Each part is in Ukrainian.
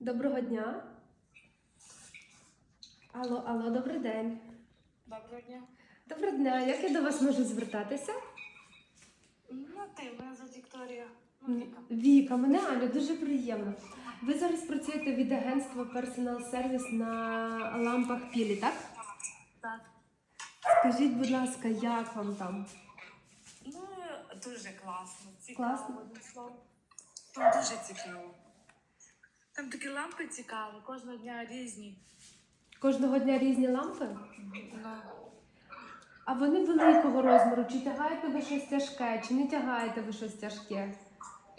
Доброго дня. Алло, алло, добрий день. Доброго дня. Доброго дня. Як я до вас можу звертатися? Ну, ти, мене звати Вікторія. Ну, Віка. Віка, мене Аня, дуже приємно. Ви зараз працюєте від агентства Personal Service на лампах пілі, так? Так. Скажіть, будь ласка, як вам там? Ну, дуже класно. Цікаво. Класно? Там дуже цікаво. Там такі лампи цікаві, кожного дня різні. Кожного дня різні лампи? Ну, А вони великого розміру. Чи тягаєте ви щось тяжке, чи не тягаєте ви щось тяжке?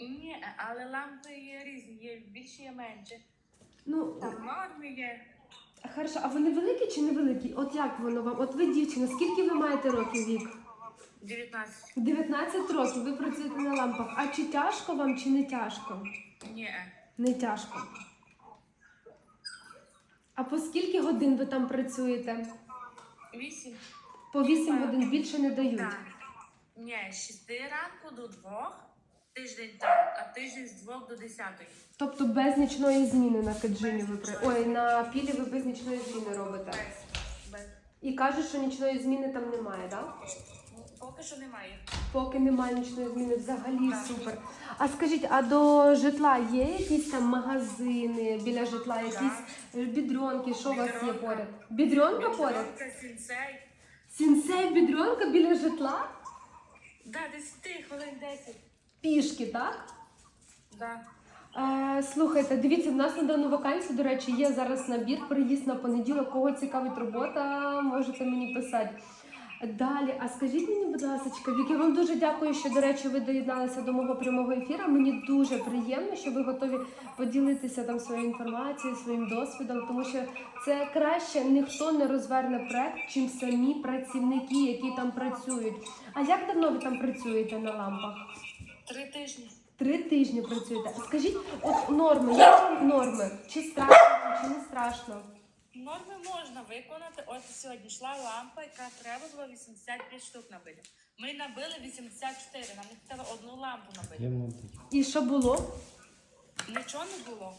ні, але лампи є різні, є більші, є менші. Ну, Там норми є. хорошо, а вони великі чи невеликі? От як воно вам? От ви дівчина, скільки ви маєте років вік? 19. 19 років ви працюєте на лампах. А чи тяжко вам, чи не тяжко? Ні. Не тяжко. А по скільки годин ви там працюєте? 8. По 8 годин більше не дають. Так. Ні, з 6 ранку до 2. Тиждень так, а тиждень з 2 до 10. Тобто без нічної зміни на каджині ви при... Ой, на пілі ви без нічної зміни робите. Без. Без. І кажуть, що нічної зміни там немає, так? Ну, Поки що немає. Поки немає нічної зміни, взагалі супер. А скажіть, а до житла є якісь там магазини біля житла, якісь е, що у вас є поряд? Бідронка поряд? Бідронка, сінцей. Сінсей біля житла? Да, десь ти, хвилин 10. Пішки, так? Да. Е, слухайте, дивіться, в нас на дану вакансію, до речі, є зараз набір, приїзд на понеділок. Кого цікавить робота, можете мені писати. Далі, а скажіть мені, будь ласка, Вік, я вам дуже дякую, що, до речі, ви доєдналися до мого прямого ефіру. Мені дуже приємно, що ви готові поділитися там своєю інформацією, своїм досвідом, тому що це краще ніхто не розверне проект, чим самі працівники, які там працюють. А як давно ви там працюєте на лампах? Три тижні. Три тижні працюєте. А Скажіть, от норми, як вам норми? Чи страшно, чи не страшно? Норми можна виконати. От сьогодні йшла лампа, яка треба було 85 штук набити. Ми набили 84, нам не хотіло одну лампу набити. І що було? Нічого не було.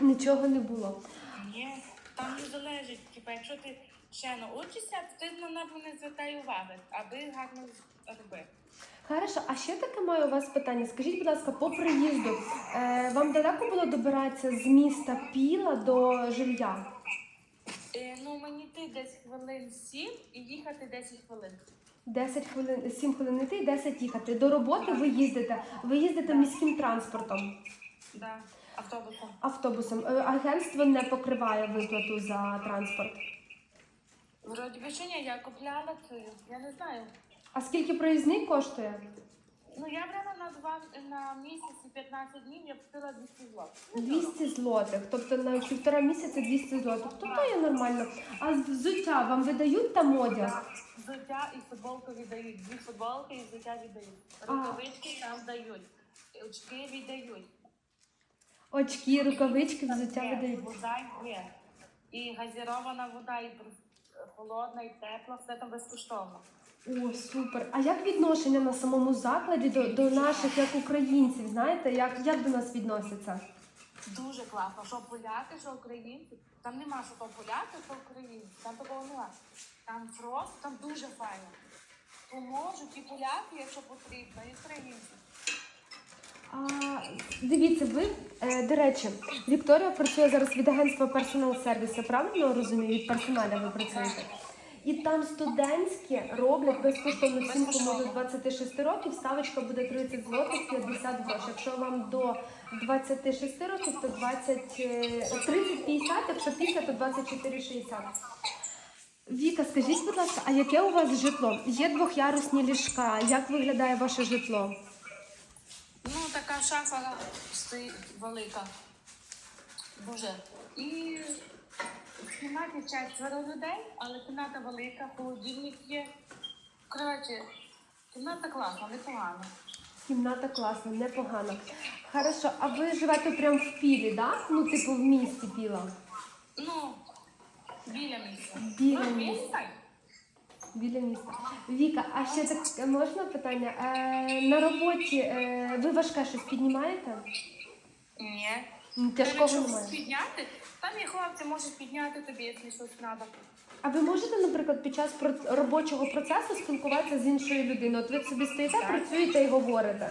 Нічого не було. Ні, там не залежить. Типа, якщо ти ще научишся, то ти на не звертай уваги, аби гарно робив. Хорошо, а ще таке маю у вас питання. Скажіть, будь ласка, по приїзду е, вам далеко було добиратися з міста Піла до жилья? Е, ну, мені йти десь хвилин 7 і їхати 10 хвилин. 10 хвилин, 7 хвилин йти і 10 їхати. До роботи ви їздите. Ви їздите міським транспортом, Да, автобусом. автобусом. Е, Агентство не покриває виплату за транспорт. Вроді би ні, я купляла цю, я не знаю. А скільки проїзний коштує? Ну я брала на два на місяць і 15 днів, я купила 200 злотих. 200 злотих, тобто на півтора місяця 200 злотих. То то є нормально. А з взуття вам видають там одяг? Взуття і футболку віддають. Дві футболки і взуття віддають. А. Рукавички там дають. Очки віддають. Очки, рукавички, взуття Є, видають. Вода є. І газірована вода, і холодна, і тепла, все там безкоштовно. О, супер. А як відношення на самому закладі до, до наших як українців? Знаєте, як, як до нас відносяться? Дуже класно. Що поляки, що українці. Там нема що то поляки, що українці. Там такого нема. Там просто там дуже файно. Поможуть і поляки, якщо потрібно, і українці. А, дивіться, ви, е, до речі, Вікторія працює зараз від агентства Service, я правильно розумію? Від персоналя ви працюєте? І там студентські роблять безкоштовно всім, кому до 26 років, ставочка буде 30 злотих, 50 грошей. Якщо вам до 26 років, то 20, е, 30-50, якщо після, то 24,60. Віка, скажіть, будь ласка, а яке у вас житло? Є двохярусні ліжка. Як виглядає ваше житло? Ну, така шафа стоїть велика. Боже. І в кімнаті четверо людей, але кімната велика, холодильник є. Коротше, кімната класна, непогана. Кімната класна, непогана. Хорошо, а ви живете прямо в пілі, да? Ну, типу, в місті піла. Ну, біля місця. Біля ну, місця. Біля міста. Віка, а ще так можна питання? Е, на роботі е, ви важке щось піднімаєте? Ні. Там, Тяжкого якщо немає. щось підняти, там є хлопці, можуть підняти тобі, якщо щось треба. А ви можете, наприклад, під час про- робочого процесу спілкуватися з іншою людиною? От ви собі стоїте, Так. працюєте і говорите.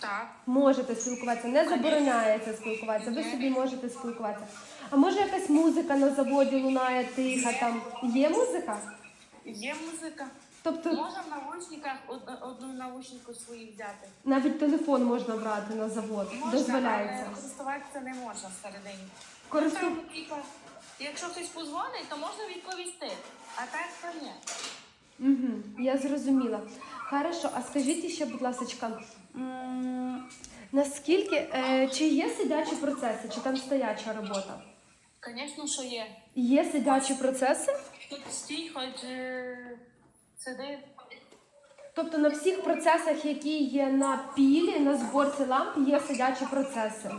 Так. Можете спілкуватися, не забороняється спілкуватися. Ви собі можете спілкуватися. А може якась музика на заводі лунає тиха там? Є музика? Є музика. Тобто Можна в навушниках од- одну наушнику свої взяти. навіть телефон можна брати на завод, Можна, дозволяється. але користуватися не можна всередині. Користу... Там, типа, якщо хтось позвонить, то можна відповісти. А так то ні. Угу, я зрозуміла. Хорошо, а скажіть ще, будь ласка, наскільки е, чи є сидячі процеси, чи там стояча робота? Звісно, що є. Є сидячі процеси? Тут стій, хоч е, сиди. Тобто на всіх процесах, які є на пілі, на зборці ламп, є сидячі процеси.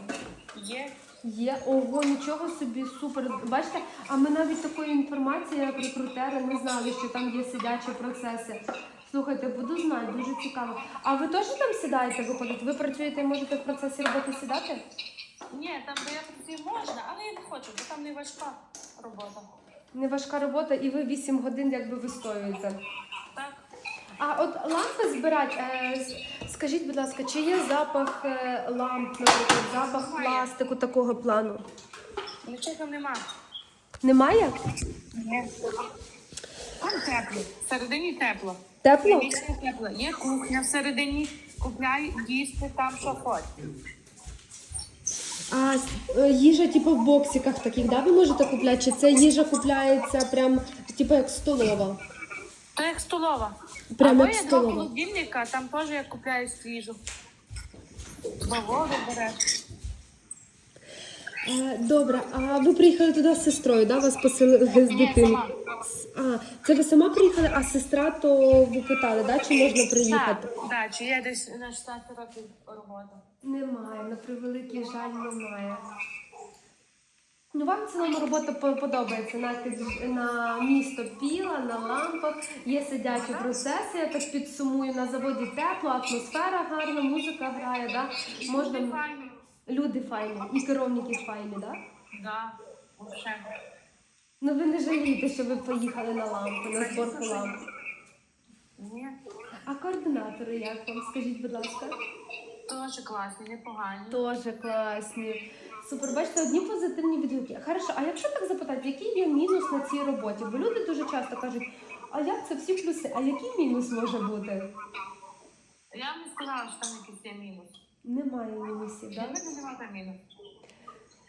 Є. Є, ого, нічого собі, супер. Бачите, а ми навіть такої інформації, як рекрутери, не знали, що там є сидячі процеси. Слухайте, буду знати, дуже цікаво. А ви теж там сідаєте, виходить? Ви працюєте і можете в процесі роботи сідати? Ні, там де я працюю можна, але я не хочу, бо там не важка робота. Не важка робота, і ви 8 годин якби вистоюєте. Так. А от лампи збирати, е, скажіть, будь ласка, чи є запах е, ламп, наприклад, запах пластику такого плану? Нічого нема. Немає? Ні. Там тепло. Всередині тепло. Тепло? Тепло. Є кухня всередині. Купляй, їсти там, що хоч. А е, їжа, типу, в боксиках таких, да, ви можете купляти? Чи це їжа купляється прям, типу, як столова? То як столова. Прямо Або як є два столова. холодильника, там теж я купляю свіжу. Бо воду береш. Е, добре, а ви приїхали туди з сестрою, да? Вас поселили з дитиною? сама. А, це ви сама приїхали, а сестра то ви питали, да? чи можна приїхати? Так, так, чи є десь на 16 років робота. Немає, на превеликий жаль, немає. Ну, вам в цілому робота подобається на, на місто піла, на лампах, є сидячі процеси, я так підсумую, на заводі тепло, атмосфера гарна, музика грає, да? можна... Люди файні. Люди файні, і керівники файні, да? Да. Ну ви не жалієте, що ви поїхали на лампи, на зборку ламп. Ні. А координатори як вам? Скажіть, будь ласка. Теж класні, непогані. Тоже класні. Супер, бачите, одні позитивні відгуки. Хорошо, а якщо так запитати, який є мінус на цій роботі? Бо люди дуже часто кажуть, а як це всі плюси? А який мінус може бути? Я б не сказала, що там якийсь є мінус. Немає мінусів, так? немає там мінус.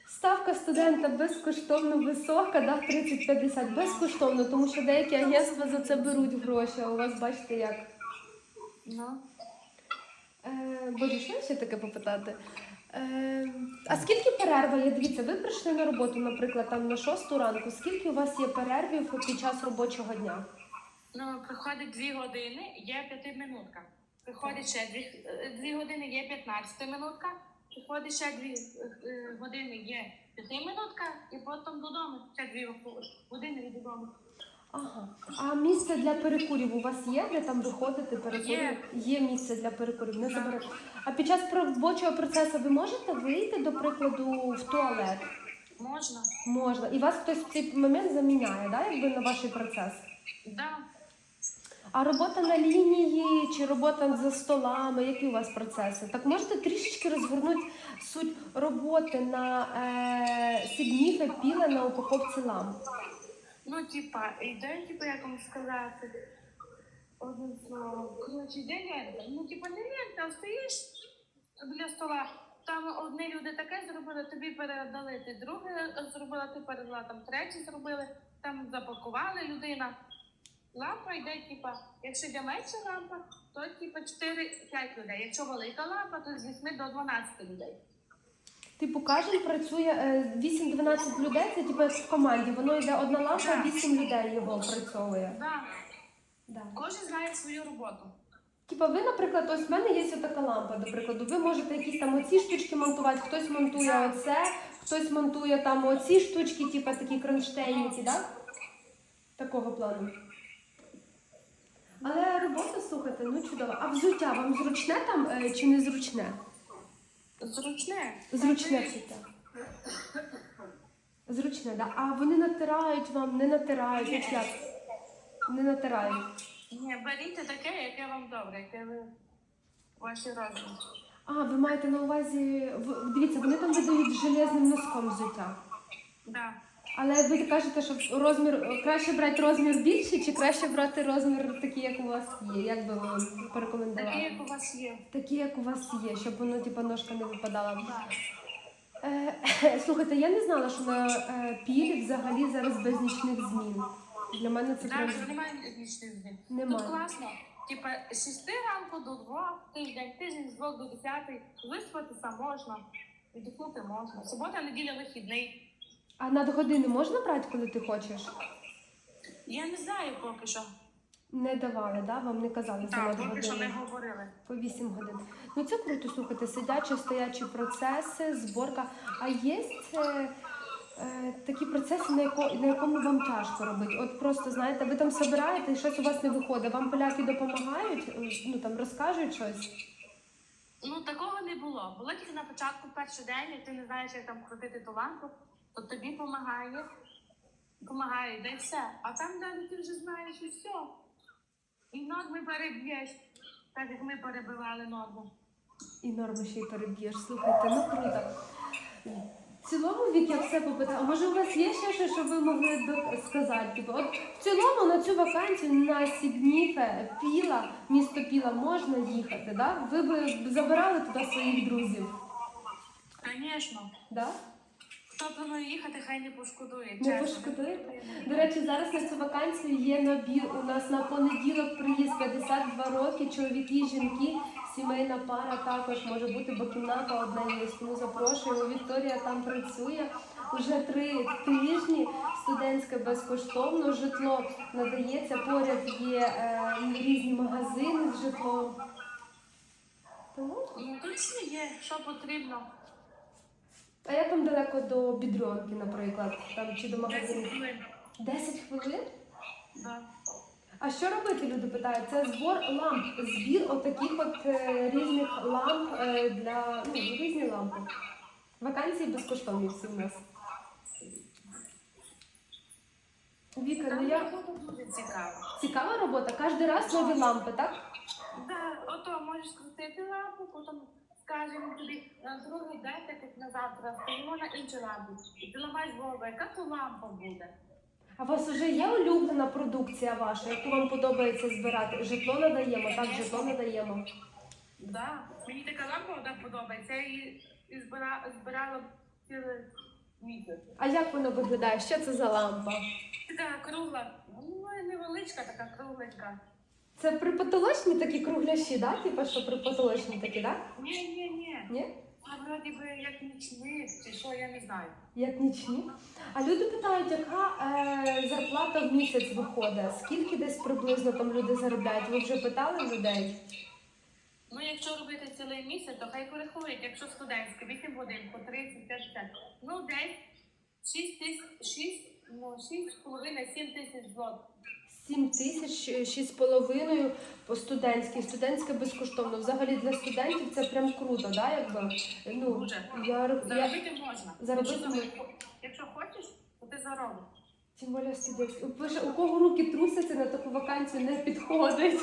Ставка студента безкоштовно висока, да, 30-50 безкоштовно, тому що деякі агентства за це беруть гроші, а у вас бачите як. Ну. Е, Боже, що ще таке попитати? Е, а скільки перерва є? Дивіться, ви прийшли на роботу, наприклад, там на 6 ранку. Скільки у вас є перервів під час робочого дня? Ну, приходить дві години, є п'ятиминутка. Приходить ще дві, е, дві години, є 15 минутка. Приходить ще дві е, години, є п'ятиминутка, і потім додому. Ще дві години і додому. Ага. А місце для перекурів у вас є, де там виходити, перекурити? Є. Є місце для перекурів, не заберете. А під час робочого процесу ви можете вийти, до прикладу, в туалет? Можна? Можна. І вас хтось в цей момент заміняє, да, якби на ваш процес? Да. А робота на лінії чи робота за столами, які у вас процеси? Так можете трішечки розгорнути суть роботи на е, сідніфе піла на упаковці ламп? Ну, типа, йде, типа, як вам сказати. Одне слово. Коротше, лента. Ну, типа, не лента, а стоїш біля стола. Там одні люди таке зробили, тобі передали, ти друге зробила, ти передала, там третє зробили, там запакували людина. Лампа йде, типа, якщо йде менша лампа, то типа 4-5 людей. Якщо велика лампа, то з 8 до 12 людей. Типу, кожен працює е, 8-12 людей, це типу як в команді. Воно йде одна лампа, 8 людей його опрацьовує. Да. Да. Кожен знає свою роботу. Типа, ви, наприклад, ось в мене є така лампа, до прикладу. Ви можете якісь там оці штучки монтувати, хтось монтує оце, хтось монтує там оці штучки, типа такі кронштейники, да? Такого плану. Але робота, слухайте, ну чудова. А взуття вам зручне там е, чи не зручне? Зручне. Зручне це взуття. е, Зручне, да. А вони натирають вам, не натирають, от як? Не натирають. Ні, беріть таке, яке вам добре, яке ви ваші розміри. А, ви маєте на увазі. в- Дивіться, вони там видають железним носком взуття. Да. Але ви кажете, що розмір краще брати розмір більший чи краще брати розмір такий, як у вас є? Як би ви Такі, порекомендували? як у вас є. Такі, як у вас є, щоб воно типу, ножка не випадала. Да. Е, слухайте, я не знала, що на е, пілі взагалі зараз без нічних змін. Для мене це Так, прям немає нічних змін. Немає. Тут класно. Типа з 6 ранку до 2, тиждень, тиждень з 2 до 10, виспатися можна, віддихнути можна. Субота, неділя, вихідний. А надгодини можна брати, коли ти хочеш? Я не знаю поки що. Не давали, да? Вам не казали за Так, поки що не надгодини? говорили. По 8 годин. Ну це круто, слухайте, сидячі, стоячі процеси, зборка. А є е, е, такі процеси, на, яко, на якому вам тяжко робити? От просто знаєте, ви там собираєте і щось у вас не виходить. Вам поляки допомагають, Е, ну там розкажуть щось. Ну такого не було. Було тільки на початку перший день, як ти не знаєш, як там крутити ту лампу, то тобі допомагає. Помагає, да й все. А там далі ти вже знаєш і все. І норми переб'єш, так як ми перебивали норму. І норми ще й переб'єш. Слухайте, ну круто. В цілому вік я все попитала. А може у вас є ще щось, що ви могли до- сказати? Типу, от в цілому на цю вакансію на Сігніфе, Піла, місто Піла можна їхати, да? Ви б забирали туди своїх друзів, Звісно. да? Хто планує їхати, хай не пошкодує. Не чесно. пошкодуєте? До речі, зараз на цю вакансію є набір. У нас на понеділок приїзд 52 роки, чоловіки, жінки, сімейна пара також може бути, бо кімната одна є. Тому запрошуємо. Вікторія там працює уже три тижні. Студентське безкоштовно житло надається. Поряд є е, різні магазини з житлом. Тому Ну точно є, що потрібно. А як вам далеко до бідрюнки, наприклад, там чи до 10 магазину? хвилин. 10 хвилин? Да. А що робити, люди питають? Це збор ламп, збір отаких от е, різних ламп е, для ну, різні лампи. Вакансії безкоштовні всі в нас. Віка, ну я дуже цікава. цікава робота. Кожен раз нові лампи, так? Да, ото можеш крутити лампу, потім скажемо тобі на другий день, так як на завтра, стоїмо на іншу лампу. І ти ламаєш голову, яка то лампа буде. А у вас вже є улюблена продукція ваша, яку вам подобається збирати? Житло надаємо, так, житло надаємо. Да. Мені така лампа одна подобається, я її і збира, збирала цілий місяць. А як воно виглядає? Що це за лампа? Така кругла, ну невеличка, така кругленька. Це припотолочні такі кругляші, да? Типа що припотолочні такі, так? Ні, ні, ні. Ні? А вроді би як нічник, чи що, я не знаю. Як нічні. А люди питають, яка е, зарплата в місяць виходить? Скільки десь приблизно там люди заробляють? Ви вже питали людей? Ну, якщо робити цілий місяць, то хай порахують, якщо студентське, 8 годин по 30 50 Ну, десь 6 тисяч, 6, ну, 6,5-7 тисяч злотих. 7 тисяч, е, шість з половиною по студентській. Студентське безкоштовно. Взагалі для студентів це прям круто, да? Якби ну я, роб- я Заробити можна. Заробити якщо, можна. якщо хочеш, то ти заробиш. тим більше студентське. Пише, у кого руки трусяться на таку вакансію не підходить.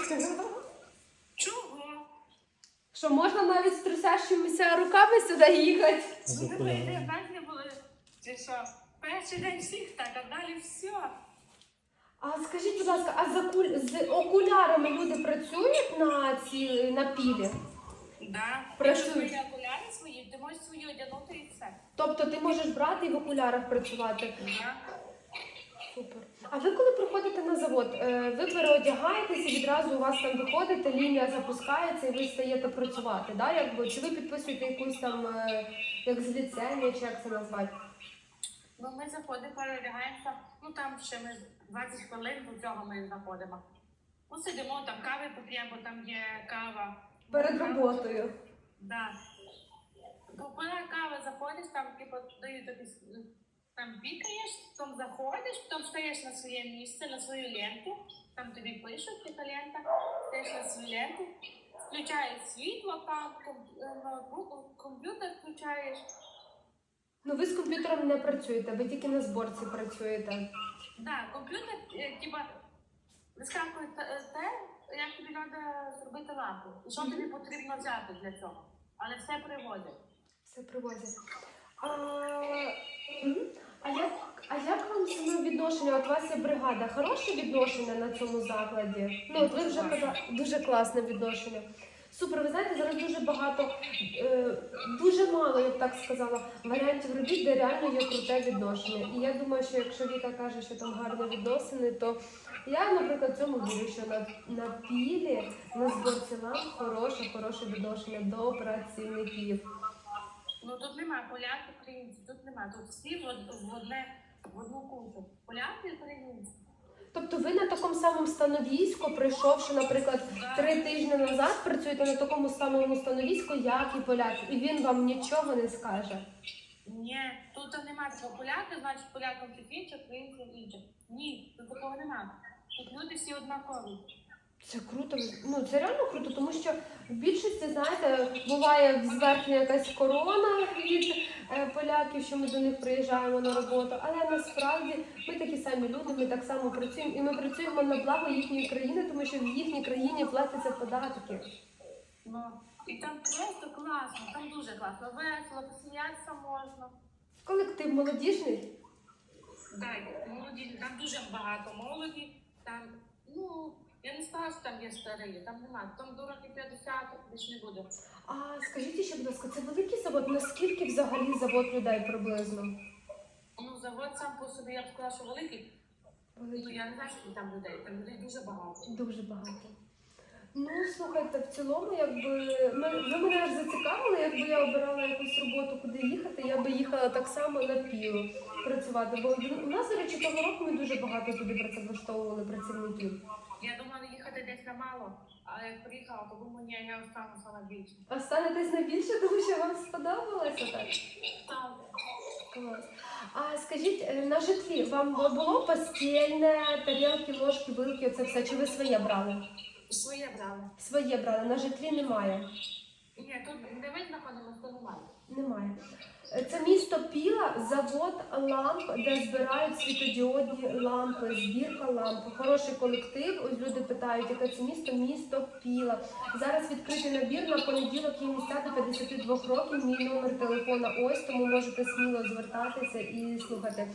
Чого? Що можна навіть з трусящимися руками сюди їхати? Ну, не були. Чи що? Перший день всіх так, а далі все. А скажіть, будь ласка, а за куль... з окулярами люди працюють на ці на пілі? Да. Працюють. Якщо твої окуляри свої, ти можеш свої одягнути і все. Тобто ти можеш брати і в окулярах працювати. Да. Супер. А ви коли приходите на завод, е, ви переодягаєтеся, відразу у вас там виходите, лінія запускається і ви стаєте працювати, да? Якби? Чи ви підписуєте якусь там, е, як з ліцензії, чи як це назвати? Ну, ми заходимо, переодягаємося. Ну там ще ми 20 хвилин до цього ми заходимо. Ну, сидимо, там кави поп'ємо, бо там є кава. Перед роботою. Да. Попила кава, заходиш, там типу дають тобі там пікаєш, потім заходиш, потім стаєш на своє місце, на свою ленту, там тобі пишуть, яка лента, стаєш на свою ленту, включаєш світло, там е, комп'ютер включаєш. Ну ви з комп'ютером не працюєте, ви тільки на зборці працюєте. Так, комп'ютер, е, типа, вискакує те, як тобі треба зробити лампу. І що тобі потрібно взяти для цього. Але все приводять. Все привозять. А, мгм. а, як, а як вам саме відношення? От у вас є бригада. Хороше відношення на цьому закладі? Ну, от ви вже казали, дуже класне відношення. Супер, ви знаєте, зараз дуже багато, е, дуже мало, я б так сказала, варіантів робіт, де реально є круте відношення. І я думаю, що якщо Віка каже, що там гарні відносини, то я, наприклад, цьому вірю, що на, на пілі, на зборці ламп хороше, хороше відношення до працівників. Ну тут немає поляків, українців, тут немає. Тут всі в, од- в одне в одну кучу. Поляки українці. Тобто ви на такому самому становіську, прийшовши, наприклад, три тижні назад, працюєте на такому самому становіську, як і поляки, і він вам нічого не скаже. Ні, тут немає цього поляки, значить полякам тут інше, українцям інше. Ні, тут такого немає. Тут люди всі однакові. Це круто. Ну це реально круто, тому що в більшості, знаєте, буває зверхня якась корона від е, поляків, що ми до них приїжджаємо на роботу. Але насправді ми такі самі люди, ми так само працюємо, і ми працюємо на благо їхньої країни, тому що в їхній країні платяться податки. Ну, і там просто класно, там дуже класно. Весело, посміятися можна. Колектив молодіжний. Дай, молоді, там дуже багато молоді, там, ну, я не сказала, що там є старі, там немає, там до років 50 більш не буде. А скажіть ще, будь ласка, це великий завод? Наскільки взагалі завод людей приблизно? Ну, завод сам по собі, я б сказала, що великий. Ну, я не знаю, скільки там людей, там людей дуже багато. Дуже багато. Ну, слухайте, в цілому, якби ми, ви мене аж зацікавили, якби я обирала якусь роботу, куди їхати, я би їхала так само на пілу працювати. Бо у нас, до речі, того року ми дуже багато туди працевлаштовували працівників. Я думала їхати десь на мало, а як приїхала, то думаю, ні, я остануся на більше. А станетесь найбільше, тому що вам сподобалося так? Клас. А скажіть, е, на житлі вам було постільне, тарілки, ложки, вилки, це все? Чи ви своє брали? своє брали. Своє брали, на житлі немає. Ні, тут де ми знаходимося, то немає. Немає. Це місто Піла, завод ламп, де збирають світодіодні лампи, збірка ламп. Хороший колектив. Ось люди питають, яке це місто? Місто Піла. Зараз відкритий набір на понеділок і місця до 52 років. Мій номер телефона ось, тому можете сміло звертатися і слухати.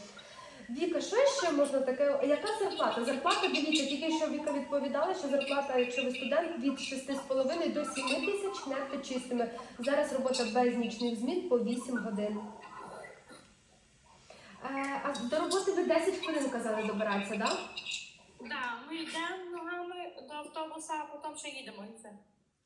Віка, що ще можна таке? Яка зарплата? Зарплата, дивіться, тільки що Віка відповідала, що зарплата, якщо ви студент, від 6,5 до 7 тисяч нетто чистими. Зараз робота без нічних змін по 8 годин. Е, а до роботи ви 10 хвилин казали добиратися, так? Так, ми йдемо ногами до автобуса, а потім ще їдемо і все.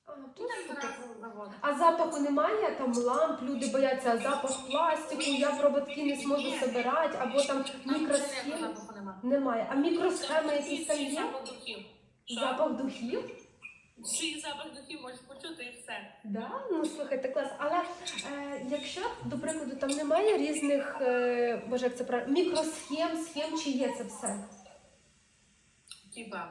А, завод. а запаху немає, там ламп, люди бояться а запах пластику, я проводки не зможу збирати, або там мікросхеми. Немає. А мікросхеми якісь там є? запах духів. Свій запах духів можеш почути і все. Да, ну слухайте, клас. Але е, якщо, до прикладу, там немає різних, е, боже, як це правильно, мікросхем, схем, чи є це все? Типа,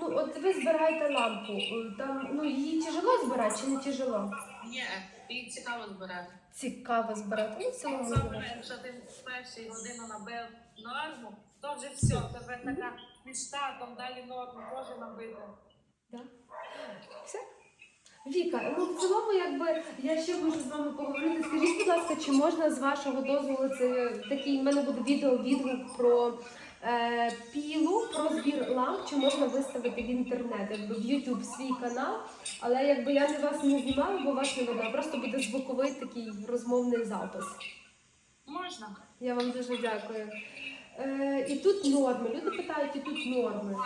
Ну, от ви збираєте лампу, е, там ну її тяжело збирати чи не тяжело? ні, її цікаво збирати. Цікаво збирати. Ну, в цілому збирати. Саме, якщо ти в першій годину набив норму, то вже все, тебе така мічта, там далі норму теж набити. Да. Все. Віка, ну в цілому, якби я ще можу з вами поговорити. Скажіть, будь ласка, чи можна з вашого дозволу це такий в мене буде відео відгук про пілу, про збір ламп, чи можна виставити в інтернет, якби в YouTube свій канал, але якби я не вас не знімала, бо вас не видно, просто буде звуковий такий розмовний запис. Можна. Я вам дуже дякую. Е, і тут норми. Люди питають, і тут норми.